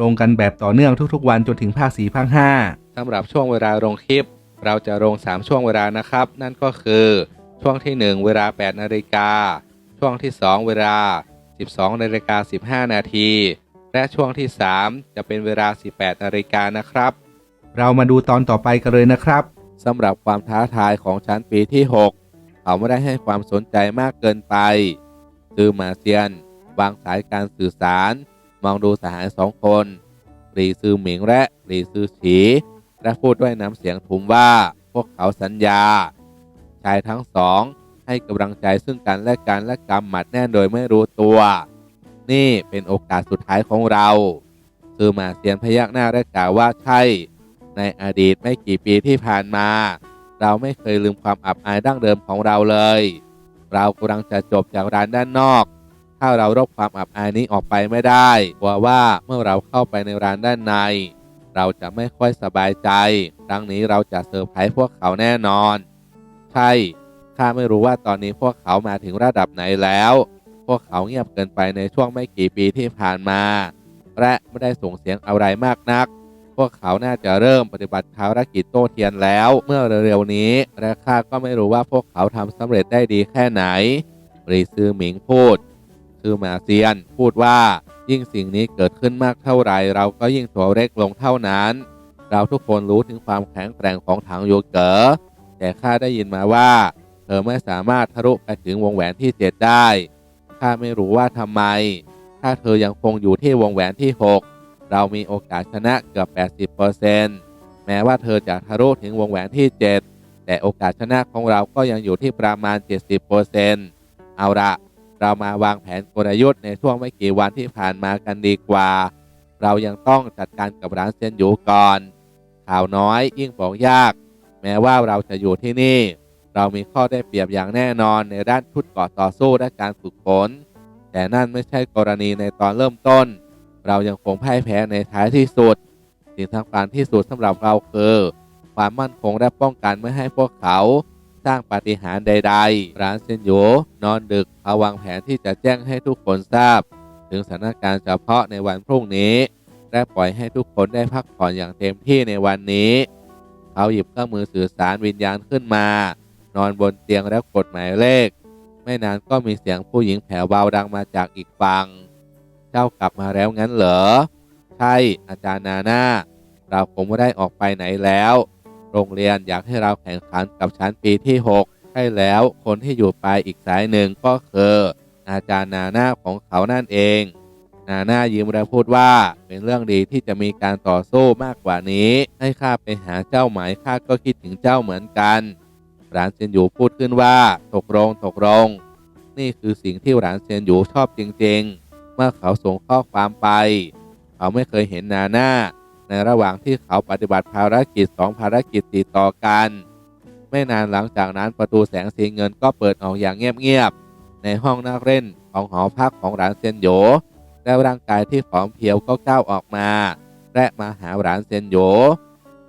ลงกันแบบต่อเนื่องทุกๆ วันจนถึงภาค4ภาค5สำหรับช่วงเวลาลงคลิป เราจะลง 3 ช่วงเวลานะครับ นั่นก็คือช่วงที่ 1 เวลา 8 นาฬิกา ช่วงที่ 2 เวลา 12 นาฬิกา 15 นาที และช่วงที่ 3 จะเป็นเวลา 18 นาฬิกานะครับ เรามาดูตอนต่อไปกันเลยนะครับสำหรับความท้าทายของชั้นปีที่ 6 เขาไม่ได้ให้ความสนใจมากเกินไปคือมาเซียน วางสายการสื่อสาร มองดูสหายสองคนหลีซือหมิงและหลีซือฉีและพูดด้วยน้ำเสียงทุมว่าพวกเขาสัญญา ชายทั้งสองให้กำลังใจซึ่งกันและกันและกำหมัดแน่นโดยไม่รู้ตัว นี่เป็นโอกาสสุดท้ายของเราซือมาเซียนพยักหน้าและกล่าวว่าใช่ ในอดีตไม่กี่ปีที่ผ่านมา เราไม่เคยลืมความอับอายดั้งเดิมของเราเลย เรากำลังจะจบจากร้านด้านนอก ถ้าเรารบความอับอายนี้ออกไปไม่ได้กลัวว่าเมื่อเราเข้าไปในร้านด้านใน เราจะไม่ค่อยสบายใจ ครั้งนี้เราจะเซอร์ไพรส์พวกเขาแน่นอน ใช่ข้าไม่รู้ว่าตอนนี้พวกเขามาถึงระดับไหนแล้ว พวกเขาเงียบเกินไปในช่วงไม่กี่ปีที่ผ่านมา และไม่ได้ส่งเสียงอะไรมากนัก พวกเขาน่าจะเริ่มปฏิบัติภารกิจโต้เทียนแล้ว เมื่อเร็วๆนี้ และข้าก็ไม่รู้ว่าพวกเขาทำสำเร็จได้ดีแค่ไหนรีซือหมิงพูด คือมาเซียน พูดว่ายิ่งสิ่งนี้เกิดขึ้นมากเท่าไรเราก็ยิ่งตัวเล็กลงเท่านั้น เราทุกคนรู้ถึงความแข็งแกร่งของถังโยเกอแต่ข้าได้ยินมาว่าเธอไม่สามารถทะลุไปถึงวงแหวนที่เจ็ดได้ข้าไม่รู้ว่าทำไม ถ้าเธอยังคงอยู่ที่วงแหวนที่ 6 เรามีโอกาสชนะเกือบ 80%แม้ว่าเธอจะทะลุถึงวงแหวนที่ 7 แต่โอกาสชนะของเราก็ยังอยู่ที่ประมาณ 70%เอาละ เรามาวางแผนกลยุทธ์ในช่วงไม่กี่วันที่ผ่านมากันดีกว่า เรายังต้องจัดการกับร้านเซนอยู่ก่อน ข่าวน้อยยิ่งบอกยาก แม้ว่าเราจะอยู่ที่นี่ เรามีข้อได้เปรียบอย่างแน่นอนในด้านชุดกราะต่อสู้และการฝึกฝนแต่นั่นไม่ใช่กรณีในตอนเริ่มต้น เรายังคงพ่ายแพ้ในท้ายที่สุด สิ่งสำคัญที่สุดสำหรับเราคือ ความมั่นคงและป้องกันไม่ให้พวกเขา สร้างปาฏิหาริย์ใด ๆ ร้านเซนโยนอนดึกเอาวางแผนที่จะแจ้งให้ทุกคนทราบ ถึงสถานการณ์เฉพาะในวันพรุ่งนี้ และปล่อยให้ทุกคนได้พักผ่อนอย่างเต็มที่ในวันนี้เขาหยิบเครื่องมือสื่อสารวิญญาณขึ้นมา นอนบนเตียงแล้วกดหมายเลข ไม่นานก็มีเสียงผู้หญิงแผ่วเบาดังมาจากอีกฝั่งเจ้ากลับมาแล้วงั้นเหรอ ใช่อาจารย์นาหน่าเราคงไม่ได้ออกไปไหนแล้ว โรงเรียนอยากให้เราแข่งขันกับชั้นปีที่ 6 ใช่แล้วคนที่อยู่ไปอีกสายหนึ่งก็คืออาจารย์นาหน่าของเขานั่นเอง นาหน่ายิ้มและพูดว่าเป็นเรื่องดีที่จะมีการต่อสู้มากกว่านี้ ให้ข้าไปหาเจ้าหมายข้าก็คิดถึงเจ้าเหมือนกันหลานเซียนหยูพูดขึ้นว่าตกลงตกลง นี่คือสิ่งที่หลานเซียนหยูชอบจริงๆ เมื่อเขาส่งข้อความไป เขาไม่เคยเห็นนาหน่า ในระหว่างที่เขาปฏิบัติภารกิจสองภารกิจติดต่อกัน ไม่นานหลังจากนั้นประตูแสงสีเงินก็เปิดออกอย่างเงียบๆในห้องนั่งเล่นของหอพักของหลานเซนโยและร่างกายที่ผอมเพรียวก็ก้าวออกมา และมาหาหลานเซนโย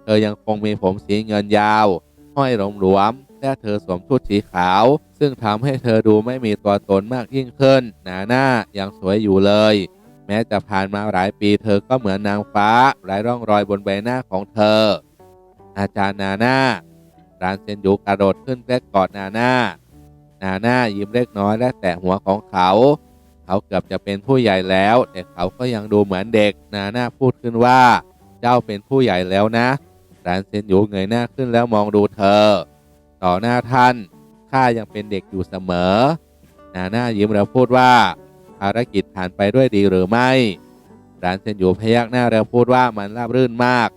เธอยังคงมีผมสีเงินยาว ห้อยหลวมๆและเธอสวมชุดสีขาว ซึ่งทำให้เธอดูไม่มีตัวตนมากยิ่งขึ้น หนาหน้ายังสวยอยู่เลย ม้จะผ่านมาหลายปีเธอก็เหมือนนางฟ้าไร้ร่องรอยบนใบหน้าของเธอ อาจารย์นาหน่ารานเซนยูกระโดดขึ้นและกอดนาหน่านาหน่ายิ้มเล็กน้อยและแตะหัวของเขา เขาเกือบจะเป็นผู้ใหญ่แล้ว แต่เขาก็ยังดูเหมือนเด็ก นาหน่าพูดขึ้นว่า เจ้าเป็นผู้ใหญ่แล้วนะรานเซนยูเงยหน้าขึ้นแล้วมองดูเธอ ต่อหน้าท่านข้ายังเป็นเด็กอยู่เสมอ นาหน่ายิ้มแล้วพูดว่า ภารกิจผ่านไปด้วยดีหรือไม่รานเซนยูพยักหน้าแล้วพูดว่ามันราบรื่นมาก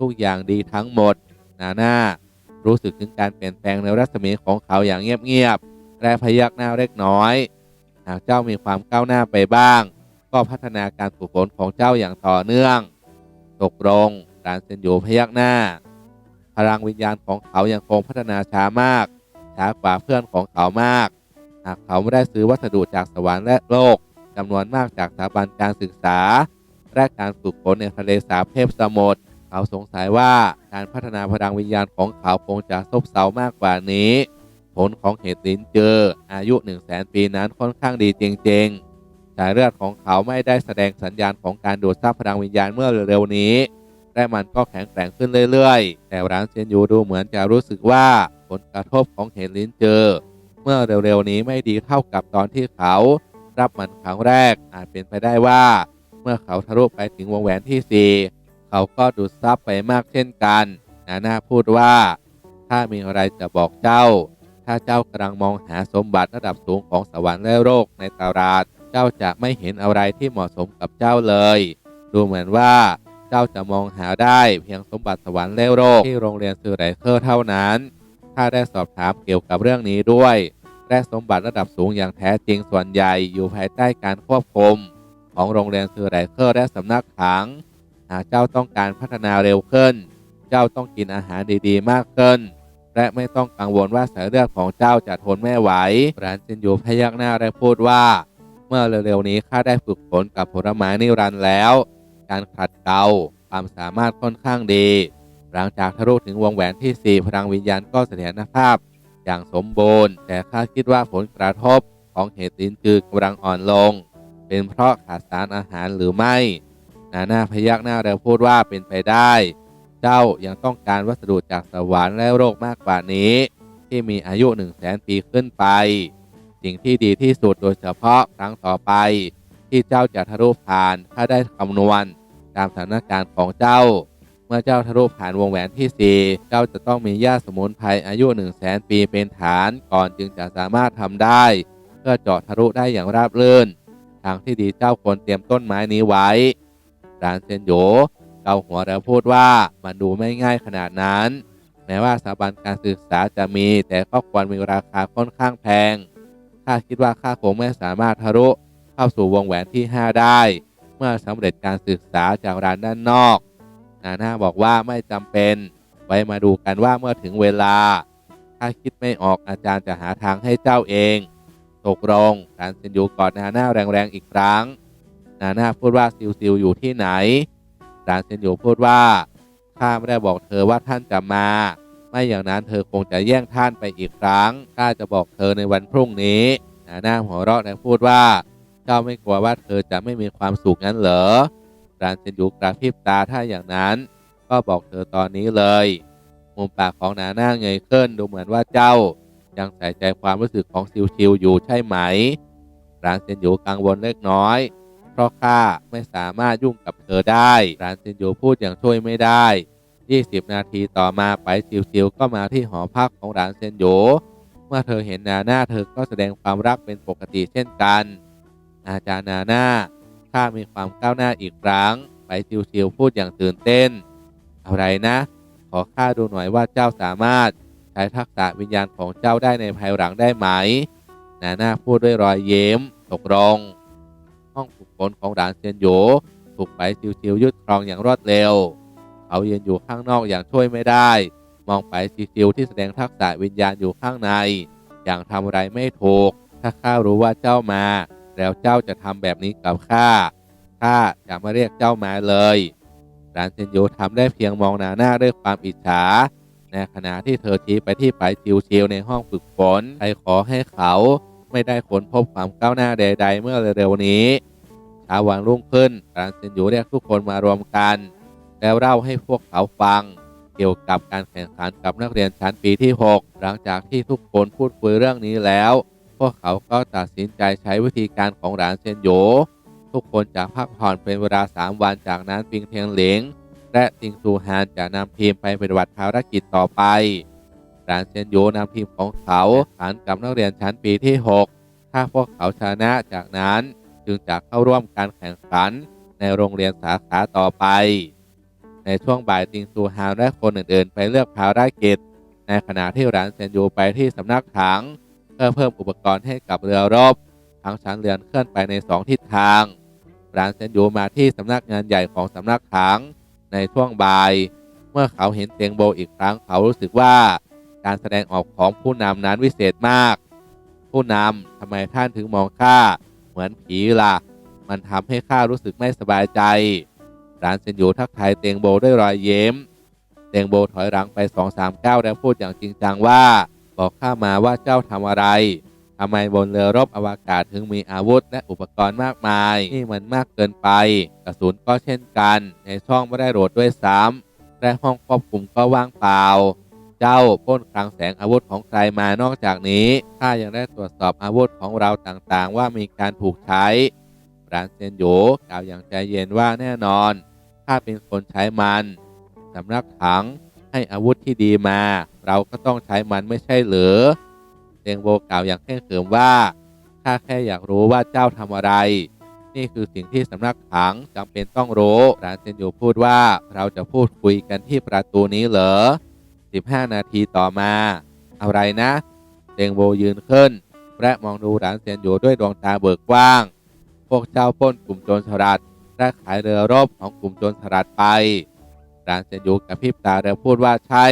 ทุกอย่างดีทั้งหมด นาหน่ารู้สึกถึงการเปลี่ยนแปลงในรัศมีของเขาอย่างเงียบๆและพยักหน้าเล็กน้อย หากเจ้ามีความก้าวหน้าไปบ้าง ก็พัฒนาการฝึกฝนของเจ้าอย่างต่อเนื่อง ตกลงรานเซนโยพยักหน้า พลังวิญญาณของเขายังคงพัฒนาช้ามากช้ากว่าเพื่อนของเขามาก หากเขาไม่ได้ซื้อวัสดุจากสวรรค์และโลก จำนวนมากจากสถาบันการศึกษา และการฝึกฝนในทะเลสาบเทพสมุทรเขาสงสัยว่าการพัฒนาพลังวิญญาณของเขาคงจะซบเซามากกว่านี้ ผลของเหตุลินเจออายุ 1 0 0 0 0แสนปีนั้นค่อนข้างดีจริงๆสายเลือดของเขาไม่ได้แสดงสัญญาณของการดูดซับพลังวิญญาณเมื่อเร็วๆนี้และมันก็แข็งแกร่งขึ้นเรื่อยๆ แต่ร้านเซนยูดูเหมือนจะรู้สึกว่าผลกระทบของเหตุลินเจอ เมื่อเร็วๆนี้ไม่ดีเท่ากับตอนที่เขา รับมันครั้งแรกอาจเป็นไปได้ว่า เมื่อเขาทะลุไปถึงวงแหวนที่ 4 เขาก็ดูดซับไปมากเช่นกัน นาน่าพูดว่า ถ้ามีอะไรจะบอกเจ้า ถ้าเจ้ากำลังมองหาสมบัติระดับสูงของสวรรค์และโลกในตลาด เจ้าจะไม่เห็นอะไรที่เหมาะสมกับเจ้าเลย ดูเหมือนว่าเจ้าจะมองหาได้เพียงสมบัติสวรรค์และโลกที่โรงเรียนซือไรเคอร์เท่านั้น ถ้าได้สอบถามเกี่ยวกับเรื่องนี้ด้วย และสมบัติระดับสูงอย่างแท้จริงส่วนใหญ่อยู่ภายใต้การควบคุม ของโรงเรียนซือไรเคอร์และสำนักถัง หากเจ้าต้องการพัฒนาเร็วขึ้น เจ้าต้องกินอาหารดีๆ มากขึ้น และไม่ต้องกังวลว่าสายเลือดของเจ้าจะทนไม่ไหวรานจินยูพยักหน้าและพูดว่า เมื่อเร็วๆนี้ข้าได้ฝึกฝนกับผลไม้นิรันด์แล้ว การขัดเกลาความสามารถค่อนข้างดี หลังจากทะลุถึงวงแหวนที่ 4 พลังวิญญาณก็เสถียรภาพ อย่างสมบูรณ์ แต่ข้าคิดว่าผลกระทบของเหตุลิ้นจือกำลังอ่อนลง เป็นเพราะขาดสารอาหารหรือไม่ นาหน้าพยักหน้าแล้วพูดว่าเป็นไปได้ เจ้ายังต้องการวัสดุจากสวรรค์และโลกมากกว่านี้ ที่มีอายุ1 0 0 0 0แสนปีขึ้นไป สิ่งที่ดีที่สุดโดยเฉพาะครั้งต่อไป ที่เจ้าจะทะลุผ่านถ้าได้คำนวณตามสถานการณ์ของเจ้า มื่อเจ้าทะลุผ่านวงแหวนที่ 4 เจ้าจะต้องมีหญ้าสมุนไพรอายุ 1 0 0 0 0แสนปีเป็นฐานก่อนจึงจะสามารถทำได้ เพื่อเจาะทะลุได้อย่างราบรื่น ทางที่ดีเจ้าควรเตรียมต้นไม้นี้ไว้รานเซนโยเกาหัวแล้วพูดว่ามันดูไม่ง่ายขนาดนั้น แม้ว่าสถาบันการศึกษาจะมี แต่ก็ควรมีราคาค่อนข้างแพงข้าคิดว่าข้าคงไม่สามารถทะลุเข้าสู่วงแหวนที่ 5 ได้ เมื่อสำเร็จการศึกษาจากร้านด้านนอก นาน่าบอกว่าไม่จำเป็น ไว้มาดูกันว่าเมื่อถึงเวลา ถ้าคิดไม่ออกอาจารย์จะหาทางให้เจ้าเอง ตกลงการเซนยูกอดนาน่าแรงๆอีกครั้ง นาน่าพูดว่าซิวซิวอยู่ที่ไหนการเซนยูพูดว่าข้าไม่ได้บอกเธอว่าท่านจะมา ไม่อย่างนั้นเธอคงจะแย่งท่านไปอีกครั้งข้าจะบอกเธอในวันพรุ่งนี้นาน่าหัวเราะและพูดว่าเจ้าไม่กลัวว่าเธอจะไม่มีความสุขงั้นเหรอ รานเซนยูกระพริบตาถ้าอย่างนั้น ก็บอกเธอตอนนี้เลย มุมปากของนาน่าเงยขึ้นดูเหมือนว่าเจ้า ยังใส่ใจความรู้สึกของซิวชิวอยู่ใช่ไหมรานเซนยูกังวลเล็กน้อย เพราะข้าไม่สามารถยุ่งกับเธอได้รานเซนยูพูดอย่างช่วยไม่ได้ 20 นาทีต่อมาไปซิวๆก็มาที่หอพักของรานเซนโยเมื่อเธอเห็นนาน่าเธอก็แสดงความรักเป็นปกติเช่นกัน อาจารย์นาน่า ข้ามีความก้าวหน้าอีกครั้ง ไปซิวๆพูดอย่างตื่นเต้น อะไรนะ ขอข้าดูหน่อยว่าเจ้าสามารถใช้ทักษะวิญญาณของเจ้าได้ในภายหลังได้ไหม นาน่าพูดด้วยรอยเย้มตกลงห้องฝึกฝนของหลานเซียนโหยถูกไปซิวๆยึดครองอย่างรวดเร็ว เขาเยืนอยู่ข้างนอกอย่างช่วยไม่ได้ มองไปซิวๆที่แสดงทักษะวิญญาณอยู่ข้างใน อย่างทำอะไรไม่ถูก ถ้าข้ารู้ว่าเจ้ามา แล้วเจ้าจะทำแบบนี้กับข้า ข้าจะไม่เรียกเจ้ามาเลยหลานเซียนโยทำได้เพียงมองหน้าหน้าด้วยความอิจฉา ในขณะที่เธอชี้ไปที่ไปชิวๆในห้องฝึกฝนไปขอให้เขาไม่ได้ค้นพบความก้าวหน้าใด ๆ เมื่อเร็วๆนี้เช้าวันรุ่งขึ้นรานเซนยูเรียกทุกคนมารวมกัน แล้วเล่าให้พวกเขาฟัง เกี่ยวกับการแข่งขันกับนักเรียนชั้นปีที่ 6 หลังจากที่ทุกคนพูดคุยเรื่องนี้แล้ว วกเขาก็ตัดสินใจใช้วิธีการของหลานเซนโย ทุกคนจะพักผ่อนเป็นเวลา 3 วันจากนั้นปิงเทียงเหลง และติงซูฮานจะนำทีมไปปฏิบัติภารกิจต่อไปหลานเซนโยนำทีมของเขาแข่งขันกับนักเรียนชั้นปีที่ 6 ถ้าพวกเขาชนะจากนั้นจึงจะเข้าร่วมการแข่งขันในโรงเรียนสาขาต่อไป ในช่วงบ่ายติงซูฮานและคนอื่นๆ ไปเลือกภารกิจ ในขณะที่หลานเซนโยไปที่สำนักถัง พื่อเพิ่มอุปกรณ์ให้กับเรือรบ ทั้งชั้นเรือนเคลื่อนไปในสองทิศทางรานเซนยูมาที่สำนักงานใหญ่ของสำนักถังในช่วงบ่าย เมื่อเขาเห็นเตียงโบอีกครั้งเขารู้สึกว่า การแสดงออกของผู้นำนั้นวิเศษมาก ผู้นำทำไมท่านถึงมองข้าเหมือนผีล่ะ มันทำให้ข้ารู้สึกไม่สบายใจรานเซนยูทักทายเตียงโบด้วยรอยเย้มเตียงโบถอยหลังไปสองสามก้าวแล้วพูดอย่างจริงจังว่า บอกข้ามาว่าเจ้าทำอะไรทำไมบนเรือรบอวกาศถึงมีอาวุธและอุปกรณ์มากมาย นี่มันมากเกินไป กระสุนก็เช่นกัน ในช่องไม่ได้โหลดด้วยซ้ำและห้องควบคุมก็ว่างเปล่า เจ้าปล้นคลังแสงอาวุธของใครมานอกจากนี้ข้ายังได้ตรวจสอบอาวุธของเราต่างๆ ว่ามีการถูกใช้รานเซนโยกล่าวอย่างใจเย็นว่าแน่นอนข้าเป็นคนใช้มันสำนักถัง ให้อาวุธที่ดีมา เราก็ต้องใช้มันไม่ใช่หรือเตียงโบกล่าวอย่างเคร่งขรึมว่าข้าแค่อยากรู้ว่าเจ้าทำอะไร นี่คือสิ่งที่สำนักถังจำเป็นต้องรู้รานเซนโยพูดว่าเราจะพูดคุยกันที่ประตูนี้เหรอ15 นาทีต่อมา อะไรนะเตียงโบยืนขึ้น และมองดูหลานเซียนอยู่ด้วยดวงตาเบิกกว้าง พวกเจ้าป้นกลุ่มโจรสลัดและขายเรือรบของกลุ่มโจรสลัดไป หลานเซนอยู่กับพริบตาแล้วพูดว่าใช่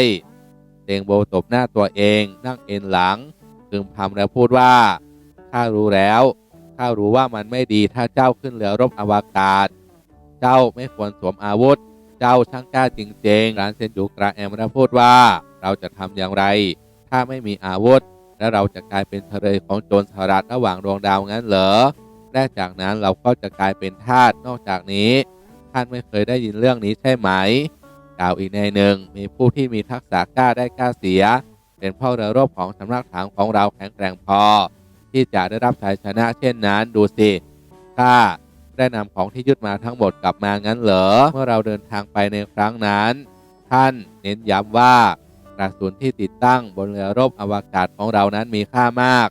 เตียงโบตบหน้าตัวเองนั่งเอ็นหลังพึมพำแล้วพูดว่าข้ารู้แล้วข้ารู้ว่ามันไม่ดีถ้าเจ้าขึ้นเรือรบอวกาศ เจ้าไม่ควรสวมอาวุธ เจ้าช่างกล้าจริงๆร้านเซนจูกระแอมและพูดว่าเราจะทำอย่างไร ถ้าไม่มีอาวุธ และเราจะกลายเป็นทะเลของโจรสลัดระหว่างดวงดาวงั้นเหรอและจากนั้นเราก็จะกลายเป็นทาสนอกจากนี้ ท่านไม่เคยได้ยินเรื่องนี้ใช่ไหม กล่าวอีกในหนึ่ง มีผู้ที่มีทักษะกล้าได้กล้าเสีย เป็นพ่อเรือรบของสำนักถังของเราแข็งแกร่งพอ ที่จะได้รับชัยชนะเช่นนั้นดูสิข้าได้นำของที่ยึดมาทั้งหมดกลับมางั้นเหรอเมื่อเราเดินทางไปในครั้งนั้น ท่านเน้นย้ำว่ากระสุนที่ติดตั้งบนเรือรบอวกาศของเรานั้นมีค่ามาก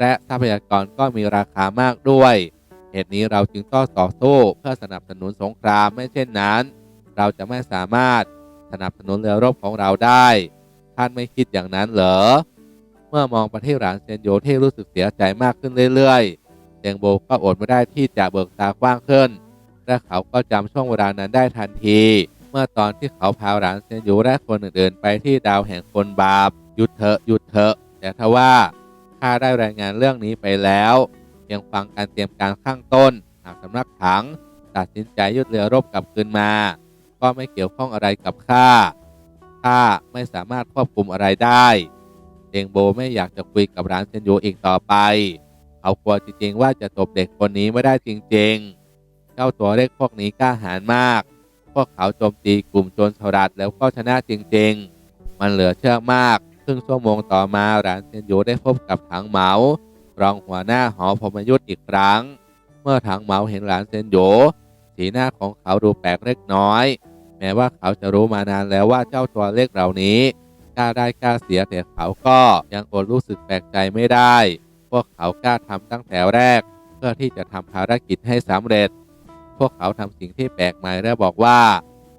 และทรัพยากรก็มีราคามากด้วย เหตุนี้เราจึงต้องต่อสู้เพื่อสนับสนุนสงครามไม่เช่นนั้น เราจะไม่สามารถสนับสนุนเรือรบของเราได้ ท่านไม่คิดอย่างนั้นเหรอ เมื่อมองไปที่หลานเซนโยที่รู้สึกเสียใจมากขึ้นเรื่อยๆเตียงโบก็อดไม่ได้ที่จะเบิกตากว้างขึ้น และเขาก็จำช่วงเวลานั้นได้ทันที เมื่อตอนที่เขาพาหลานเซนโยและคนอื่นๆ ไปที่ดาวแห่งคนบาป หยุดเถอะหยุดเถอะ แต่ทว่าข้าได้รายงานเรื่องนี้ไปแล้วเพียงฟังการเตรียมการข้างต้น หากสำนักถัง ตัดสินใจยึดเรือรบกลับคืนมา ก็ไม่เกี่ยวข้องอะไรกับข้าข้าไม่สามารถควบคุมอะไรได้เตียงโบไม่อยากจะคุยกับร้านเซนโยอีกต่อไป เขากลัวจริงๆว่าจะตบเด็กคนนี้ไม่ได้จริงๆ เจ้าตัวเล็กพวกนี้กล้าหาญมาก พวกเขาโจมตีกลุ่มโจรสลัดแล้วก็ชนะจริงๆ มันเหลือเชื่อมาก ครึ่งชั่วโมงต่อมาหลานเซนโยได้พบกับถังเหมารองหัวหน้าหอพมยุทธ์อีกครั้ง เมื่อถังเหมาเห็นหลานเซนโย สีหน้าของเขาดูแปลกเล็กน้อย แม้ว่าเขาจะรู้มานานแล้วว่าเจ้าตัวเล็กเหล่านี้กล้าได้กล้าเสียแต่เขาก็ยังอดรู้สึกแปลกใจไม่ได้ พวกเขากล้าทำตั้งแต่แรก เพื่อที่จะทำภารกิจให้สำเร็จ พวกเขาทำสิ่งที่แปลกใหม่และบอกว่า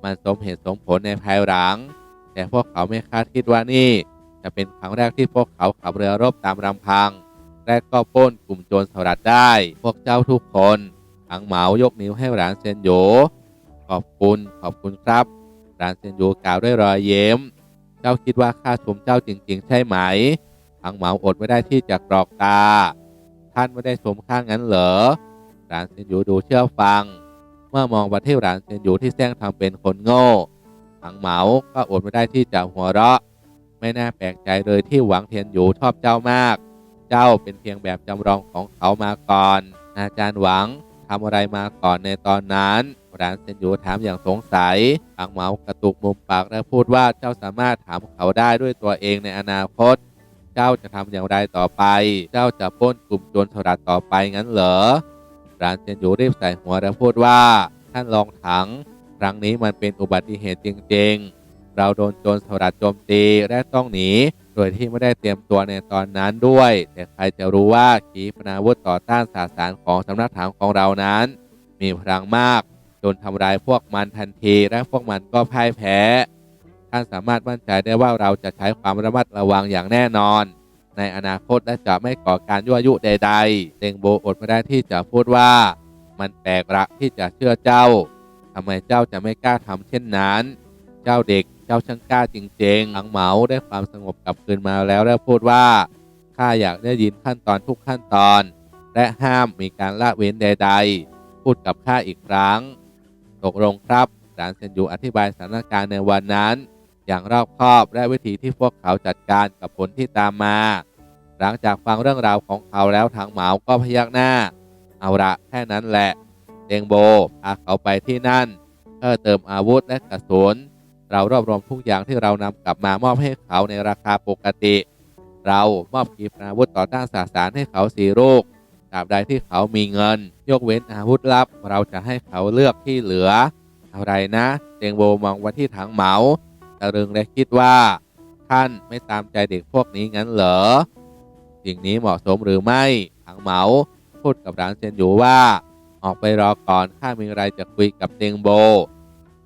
มันสมเหตุสมผลในภายหลัง แต่พวกเขาไม่คาดคิดว่านี่ จะเป็นครั้งแรกที่พวกเขาขับเรือรบตามลำพัง และก็ปล้นกลุ่มโจรสลัดได้ พวกเจ้าทุกคน ถังเหมายกนิ้วให้หลานเซนโยขอบคุณขอบคุณครับหลานเซนโยกล่าวด้วยรอยเย้ม เจ้าคิดว่าข้าชมเจ้าจริง ๆ ใช่ไหมถังเหมาอดไม่ได้ที่จะกรอกตา ท่านไม่ได้ชมข้างั้นเหรอหลานเซนโยดูเชื่อฟัง เมื่อมองมาที่หลานเซนโยที่แซงทำเป็นคนโง่ถังเหมาก็อดไม่ได้ที่จะหัวเราะ ไม่น่าแปลกใจเลยที่หวังเทียนอยู่ชอบเจ้ามาก เจ้าเป็นเพียงแบบจำลองของเขามาก่อน อาจารย์หวัง ทำอะไรมาก่อนในตอนนั้นร้านเซนยูถามอย่างสงสัยอังเมากระตุกมุมปากและพูดว่าเจ้าสามารถถามเขาได้ด้วยตัวเองในอนาคต เจ้าจะทำอย่างไรต่อไป เจ้าจะป้นกลุ่มโจรสลัดต่อไปงั้นเหรอร้านเซนยูรีบใส่หัวและพูดว่าท่านลองถัง ครั้งนี้มันเป็นอุบัติเหตุจริงๆ เราโดนโจรสลัดโจมตีและต้องหนี โดยที่ไม่ได้เตรียมตัวในตอนนั้นด้วย แต่ใครจะรู้ว่าขีปนาวุธต่อต้านสาสารของสำนักถังของเรานั้น มีพลังมากจนทำลายพวกมันทันทีและพวกมันก็พ่ายแพ้ ท่านสามารถมั่นใจได้ว่าเราจะใช้ความระมัดระวังอย่างแน่นอน ในอนาคตและจะไม่ก่อการยั่วยุใดๆเตงโบอดไม่ได้ที่จะพูดว่า มันแปลกละที่จะเชื่อเจ้าทำไมเจ้าจะไม่กล้าทำเช่นนั้น เจ้าเด็ก เจ้าช่างกล้าจริงๆอังเหมาได้ความสงบกลับคืนมาแล้วและพูดว่าข้าอยากได้ยินขั้นตอนทุกขั้นตอน และห้ามมีการละเว้นใด ๆ พูดกับข้าอีกครั้ง ตกลงครับหลานเซนยูอธิบายสถานการณ์ในวันนั้น อย่างรอบคอบและวิธีที่พวกเขาจัดการกับผลที่ตามมา หลังจากฟังเรื่องราวของเขาแล้วทางเหมาก็พยักหน้า เอาละแค่นั้นแหละเดงโบพาเขาไปที่นั่นเพื่อเติมอาวุธและกระสุน เรารวบรวมทุกอย่างที่เรานำกลับมามอบให้เขาในราคาปกติ เรามอบขีปนาวุธต่อต้านสสารให้เขาสีลูกตราบใดที่เขามีเงิน ยกเว้นอาวุธลับ เราจะให้เขาเลือกที่เหลือ อะไรนะเดงโบมองว่าที่ถังเหมาตะลึงและคิดว่า ท่านไม่ตามใจเด็กพวกนี้งั้นเหรอสิ่งนี้เหมาะสมหรือไม่ถังเหมาพูดกับร้านเซนอยู่ว่า ออกไปรอก่อนข้ามีอะไรจะคุยกับเตงโบ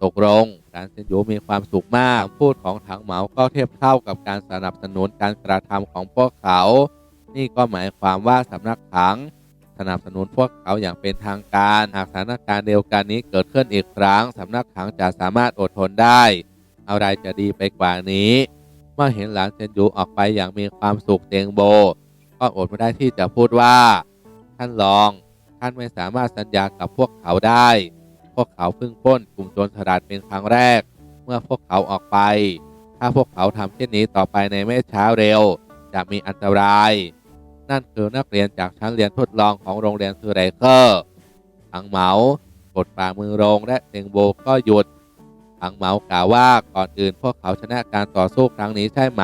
ตกลง ร้านเซนยูมีความสุขมาก พูดของถังเหมาก็เทียบเท่ากับการสนับสนุนการกระทำของพวกเขา นี่ก็หมายความว่าสำนักถังสนับสนุนพวกเขาอย่างเป็นทางการหากสถานการณ์เดียวกันนี้เกิดขึ้นอีกครั้งสำนักถังจะสามารถอดทนได้ อะไรจะดีไปกว่านี้ เมื่อเห็นหลานเซนยูออกไปอย่างมีความสุขเตงโบ ก็อดไม่ได้ที่จะพูดว่า ท่านรอง ท่านไม่สามารถสัญญากับพวกเขาได้ พวกเขาเพิ่งป้นกลุ่มโจรสลัดเป็นครั้งแรก เมื่อพวกเขาออกไป ถ้าพวกเขาทำเช่นนี้ต่อไปในไม่ช้าเร็ว จะมีอันตราย นั่นคือนักเรียนจากชั้นเรียนทดลองของโรงเรียนซูไรเคอร์อังเหมากดฝ่ามือลงและเตงโบก็หยุดอังเหมากล่าวว่าก่อนอื่นพวกเขาชนะการต่อสู้ครั้งนี้ใช่ไหม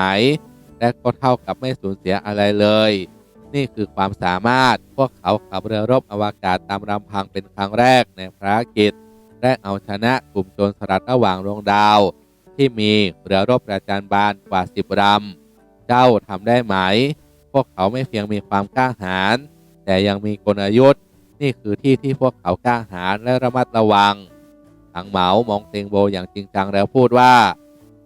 และก็เท่ากับไม่สูญเสียอะไรเลย นี่คือความสามารถพวกเขาขับเรือรบอวกาศตามลำพังเป็นครั้งแรกในภารกิจ และเอาชนะกลุ่มโจรสลัดระหว่างดวงดาว ที่มีเรือรบประจันบานกว่าสิบลำเจ้าทำได้ไหม พวกเขาไม่เพียงมีความกล้าหาญแต่ยังมีกลยุทธ์ นี่คือที่ที่พวกเขากล้าหาญและระมัดระวังถังเหมามองเตงโบอย่างจริงจังแล้วพูดว่า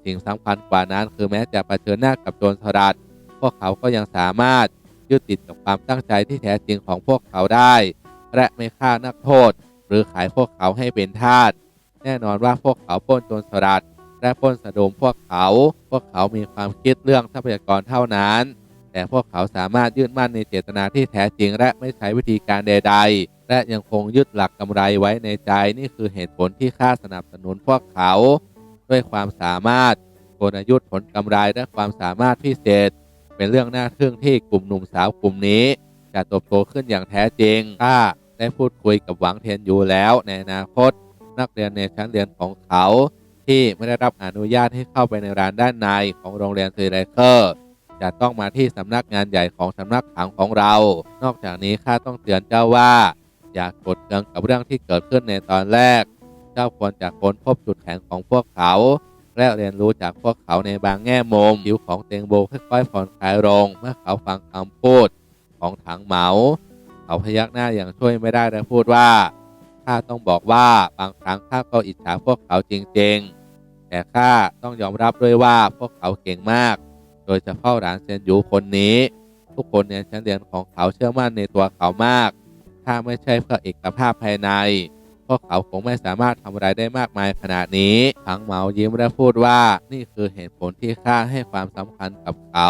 สิ่งสำคัญกว่านั้นคือแม้จะเผชิญหน้ากับโจรสลัดพวกเขาก็ยังสามารถยึดติดกับความตั้งใจที่แท้จริงของพวกเขาได้ และไม่ฆ่านักโทษ หรือขายพวกเขาให้เป็นทาสแน่นอนว่าพวกเขาปล้นโจรสลัดและปล้นสะดมพวกเขา พวกเขามีความคิดเรื่องทรัพยากรเท่านั้น แต่พวกเขาสามารถยึดมั่นในเจตนาที่แท้จริง และไม่ใช้วิธีการใด ๆ และยังคงยึดหลักกำไรไว้ในใจนี่คือเหตุผลที่ข้าสนับสนุนพวกเขา ด้วยความสามารถกลยุทธ์ผลกำไรและความสามารถพิเศษ เป็นเรื่องน่าทึ่งที่กลุ่มหนุ่มสาวกลุ่มนี้ จะเติบโตขึ้นอย่างแท้จริงข้า ได้พูดคุยกับหวังเทียนอยู่แล้วในอนาคต นักเรียนในชั้นเรียนของเขา ที่ไม่ได้รับอนุญาตให้เข้าไปในร้านด้านในของโรงเรียนซีไรเคอร์จะต้องมาที่สำนักงานใหญ่ของสำนักขังของเรา นอกจากนี้ข้าต้องเตือนเจ้าว่า อย่ากดเคืองกับเรื่องที่เกิดขึ้นในตอนแรก เจ้าควรจะค้นพบจุดแข็งของพวกเขา และเรียนรู้จากพวกเขาในบางแง่มุมผิวของเตงโบค่อยๆผ่อนคลายลงเมื่อเขาฟังคำพูดของถังเหมา เขาพยักหน้าอย่างช่วยไม่ได้และพูดว่าข้าต้องบอกว่าบางครั้งข้าก็อิจฉาพวกเขาจริงๆ แต่ข้าต้องยอมรับด้วยว่าพวกเขาเก่งมาก โดยเฉพาะหลานเซนยูคนนี้ ทุกคนในชั้นเรียนของเขาเชื่อมั่นในตัวเขามาก ถ้าไม่ใช่เพื่อเอกภาพภายใน พวกเขาคงไม่สามารถทำอะไรได้มากมายขนาดนี้ทั้งเหมายิ้มและพูดว่านี่คือเหตุผลที่ข้าให้ความสำคัญกับเขา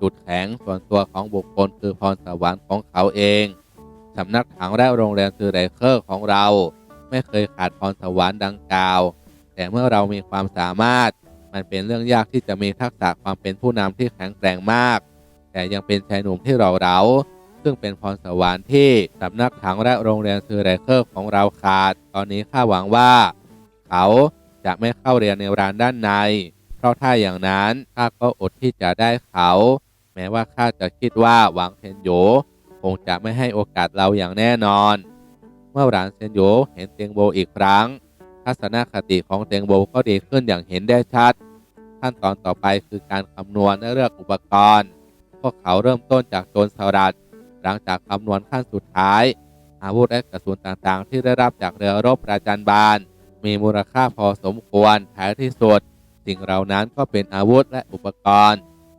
จุดแข็งส่วนตัวของบุคคลคือพรสวรรค์ของเขาเองสำนักถังและโรงเรียนซูไรเคอร์ของเรา ไม่เคยขาดพรสวรรค์ดังกล่าว แต่เมื่อเรามีความสามารถ มันเป็นเรื่องยากที่จะมีทักษะความเป็นผู้นำที่แข็งแกร่งมาก แต่ยังเป็นชายหนุ่มที่เราเราซึ่งเป็นพรสวรรค์ที่สำนักถังและโรงเรียนซูไรเคอร์ของเราขาด ตอนนี้ข้าหวังว่า เขาจะไม่เข้าเรียนในร้านด้านใน เพราะถ้าอย่างนั้นข้าก็อดที่จะได้เขา ม้ว่าข้าจะคิดว่าหวังเทนโยคงจะไม่ให้โอกาสเราอย่างแน่นอน เมื่อหลานเซนโยเห็นเตียงโบอีกครั้ง ทัศนคติของเตียงโบก็ดีขึ้นอย่างเห็นได้ชัด ขั้นตอนต่อไปคือการคำนวณและเลือกอุปกรณ์ พวกเขาเริ่มต้นจากโจรสลัด หลังจากคำนวณขั้นสุดท้าย อาวุธและกระสุนต่างๆ ที่ได้รับจากเรือรบประจันบาน มีมูลค่าพอสมควรท้ายที่สุด สิ่งเหล่านั้นก็เป็นอาวุธและอุปกรณ์